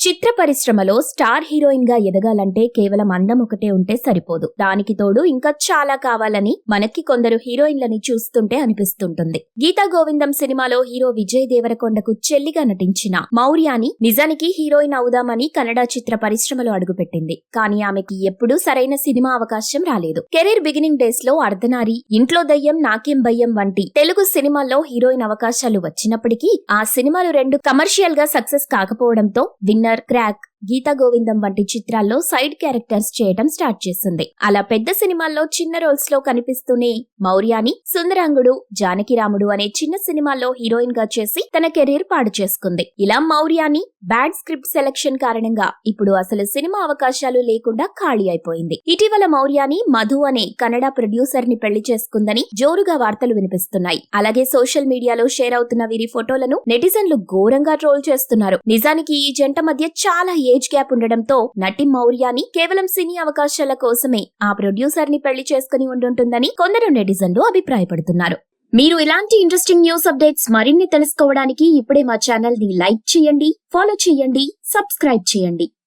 చిత్ర పరిశ్రమలో స్టార్ హీరోయిన్గా ఎదగాలంటే కేవలం అందం ఒకటే ఉంటే సరిపోదు. దానికి తోడు ఇంకా చాలా కావాలని మనకి కొందరు హీరోయిన్లని చూస్తుంటే అనిపిస్తుంటుంది. గీతా గోవిందం సినిమాలో హీరో విజయ్ దేవరకొండకు చెల్లిగా నటించిన మౌర్యాని నిజానికి హీరోయిన్ అవుదామని కన్నడ చిత్ర పరిశ్రమలో అడుగుపెట్టింది. కానీ ఆమెకి ఎప్పుడూ సరైన సినిమా అవకాశం రాలేదు. కెరీర్ బిగినింగ్ డేస్లో అర్ధనారి ఇంట్లో దయ్యం నాకేం భయ్యం వంటి తెలుగు సినిమాల్లో హీరోయిన్ అవకాశాలు వచ్చినప్పటికీ ఆ సినిమాలు రెండు కమర్షియల్గా సక్సెస్ కాకపోవడంతో inner crack. గీతా గోవిందం వంటి చిత్రాల్లో సైడ్ క్యారెక్టర్స్ చేయటం స్టార్ట్ చేసింది. అలా పెద్ద సినిమాల్లో చిన్న రోల్స్లో కనిపిస్తూనే మౌర్యాని సుందరాంగుడు జానకిరాముడు అనే చిన్న సినిమాల్లో హీరోయిన్గా చేసి తన కెరీర్ పాడు చేసుకుంది. ఇలా మౌర్యాని బ్యాడ్ స్క్రిప్ట్ సెలక్షన్ కారణంగా ఇప్పుడు అసలు సినిమా అవకాశాలు లేకుండా ఖాళీ అయిపోయింది. ఇటీవల మౌర్యాని మధు అనే కన్నడ ప్రొడ్యూసర్ని పెళ్ళి చేసుకుందని జోరుగా వార్తలు వినిపిస్తున్నాయి. అలాగే సోషల్ మీడియాలో షేర్ అవుతున్న వీరి ఫోటోలను నెటిజన్లు ఘోరంగా ట్రోల్ చేస్తున్నారు. నిజానికి ఈ జంట మధ్య చాలా ఏజ్ గ్యాప్ ఉండడంతో నటి మౌర్యాని కేవలం సినీ అవకాశాల కోసమే ఆ ప్రొడ్యూసర్ని పెళ్ళి చేసుకుని ఉండుంటుందని కొందరు నెటిజన్లు అభిప్రాయపడుతున్నారు. మీరు ఇలాంటి ఇంట్రెస్టింగ్ న్యూస్ అప్డేట్స్ మరిన్ని తెలుసుకోవడానికి ఇప్పుడే మా ఛానల్ని లైక్ చేయండి ఫాలో చేయండి సబ్స్క్రైబ్ చేయండి.